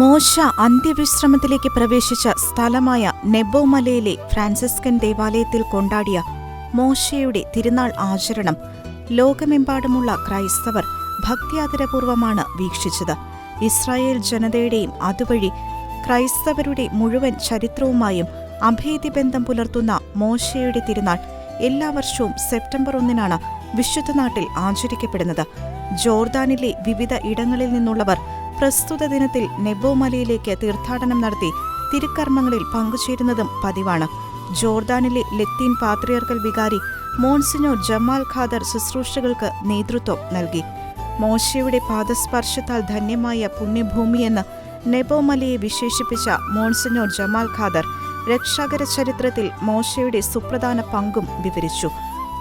മോശ അന്ത്യവിശ്രമത്തിലേക്ക് പ്രവേശിച്ച സ്ഥലമായ നെബോ മലയിലെ ഫ്രാൻസിസ്കൻ ദേവാലയത്തിൽ കൊണ്ടാടിയ മോശയുടെ തിരുനാൾ ആചരണം ലോകമെമ്പാടുമുള്ള ക്രൈസ്തവർ ഭക്തിയാദരപൂർവമാണ് വീക്ഷിച്ചത്. ഇസ്രായേൽ ജനതയുടെയും അതുവഴി ക്രൈസ്തവരുടെ മുഴുവൻ ചരിത്രവുമായും അഭേദ്യബന്ധം പുലർത്തുന്ന മോശയുടെ തിരുനാൾ എല്ലാ വർഷവും സെപ്റ്റംബർ ഒന്നിനാണ് വിശുദ്ധ നാട്ടിൽ ആചരിക്കപ്പെടുന്നത്. ജോർദാനിലെ വിവിധ ഇടങ്ങളിൽ നിന്നുള്ളവർ പ്രസ്തുത ദിനത്തിൽ നെബോ മലയിലേക്ക് തീർത്ഥാടനം നടത്തി തിരുക്കർമ്മങ്ങളിൽ പങ്കുചേരുന്നതും പതിവാണ്. ജോർദാനിലെ ലത്തീൻ പാത്രിയർക്കൽ വികാരി മോൺസിനോർ ജമാൽ ഖാദർ ശുശ്രൂഷകൾക്ക് നേതൃത്വം നൽകി. മോശയുടെ പാദസ്പർശത്താൽ ധന്യമായ പുണ്യഭൂമിയെന്ന് നെബോ മലയെ വിശേഷിപ്പിച്ച മോൺസിനോർ ജമാൽ ഖാദർ രക്ഷാകര ചരിത്രത്തിൽ മോശയുടെ സുപ്രധാന പങ്കും വിവരിച്ചു.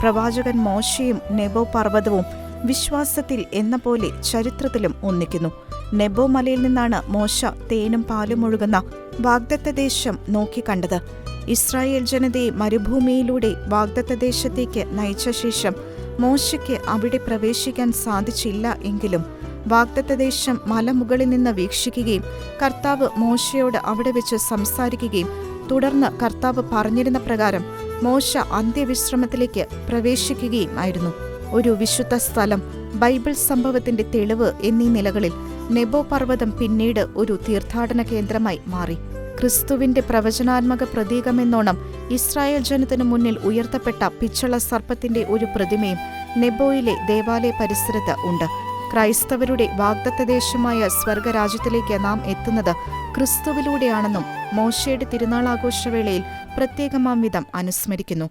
പ്രവാചകൻ മോശയും നെബോ പർവതവും വിശ്വാസത്തിൽ എന്ന പോലെ ചരിത്രത്തിലും ഒന്നിക്കുന്നു. നെബോ മലയിൽ നിന്നാണ് മോശ തേനും പാലും ഒഴുകുന്ന വാഗ്ദത്ത ദേശം നോക്കിക്കണ്ടത് ഇസ്രായേൽ ജനതയെ മരുഭൂമിയിലൂടെ വാഗ്ദത്ത ദേശത്തേക്ക് നയിച്ച ശേഷം മോശയ്ക്ക് അവിടെ പ്രവേശിക്കാൻ സാധിച്ചില്ല എങ്കിലും വാഗ്ദത്ത ദേശം മലമുകളിൽ നിന്ന് വീക്ഷിക്കുകയും കർത്താവ് മോശയോട് അവിടെ വെച്ച് സംസാരിക്കുകയും തുടർന്ന് കർത്താവ് പറഞ്ഞിരുന്ന പ്രകാരം മോശ അന്ത്യവിശ്രമത്തിലേക്ക് പ്രവേശിക്കുകയും ആയിരുന്നു. ഒരു വിശുദ്ധ സ്ഥലം ബൈബിൾ സംഭവത്തിന്റെ തെളിവ് എന്നീ നിലകളിൽ നെബോ പർവതം പിന്നീട് ഒരു തീർത്ഥാടന കേന്ദ്രമായി മാറി. ക്രിസ്തുവിന്റെ പ്രവചനാത്മക പ്രതീകമെന്നോണം ഇസ്രായേൽ ജനത്തിനു മുന്നിൽ ഉയർത്തപ്പെട്ട പിച്ചള സർപ്പത്തിന്റെ ഒരു പ്രതിമയും നെബോയിലെ ദേവാലയ പരിസരത്ത് ഉണ്ട്. ക്രൈസ്തവരുടെ വാഗ്ദത്തദേശമായ സ്വർഗരാജ്യത്തിലേക്ക് നാം എത്തുന്നത് ക്രിസ്തുവിലൂടെയാണെന്നും മോശയുടെ തിരുനാളാഘോഷവേളയിൽ പ്രത്യേകമാം വിധം അനുസ്മരിക്കുന്നു.